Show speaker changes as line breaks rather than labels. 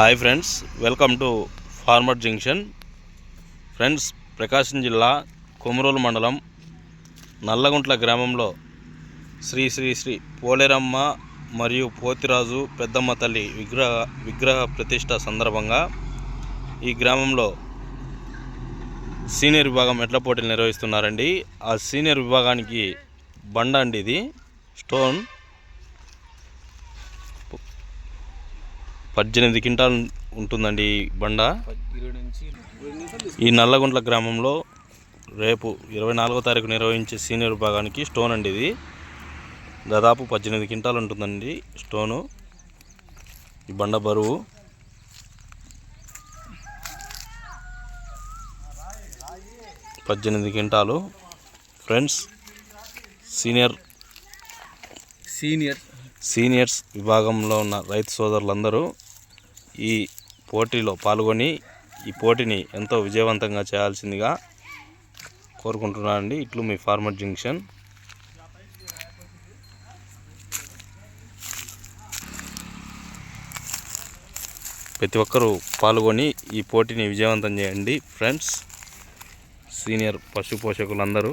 Hi friends welcome to farmer junction friends Prakasam జిల్లా కొమరోలు మండలం నల్లగుంట్ల గ్రామంలో శ్రీ శ్రీ శ్రీ పోలేరమ్మ మరియు పోతిరాజు పెద్దమ్మ తల్లి విగ్రహ విగ్రహ ప్రతిష్ట సందర్భంగా ఈ గ్రామంలో సీనియర్ విభాగం ఎడ్ల పోటీలు నిర్వహిస్తున్నారండి. ఆ సీనియర్ విభాగానికి బండ అండి ఇది. స్టోన్ పద్దెనిమిది క్వింటాల్ ఉంటుందండి ఈ బండ. ఈ నల్లగుంట్ల గ్రామంలో రేపు ఇరవై నాలుగో తారీఖు నిర్వహించే సీనియర్ విభాగానికి స్టోన్ అండి ఇది. దాదాపు పద్దెనిమిది క్వింటాల్ ఉంటుందండి స్టోను. ఈ బండ బరువు. పద్దెనిమిది quintal. Friends senior
senior.
Seniors విభాగంలో ఉన్న రైతు సోదరులందరూ ఈ పోటీలో పాల్గొని ఈ పోటీని ఎంతో విజయవంతంగా చేయాల్సిందిగా కోరుకుంటున్నానండి ఇట్లు మీ ఫార్మర్ జంక్షన్. ప్రతి ఒక్కరూ పాల్గొని ఈ పోటీని విజయవంతం చేయండి. ఫ్రెండ్స్ సీనియర్ పశు పోషకులందరూ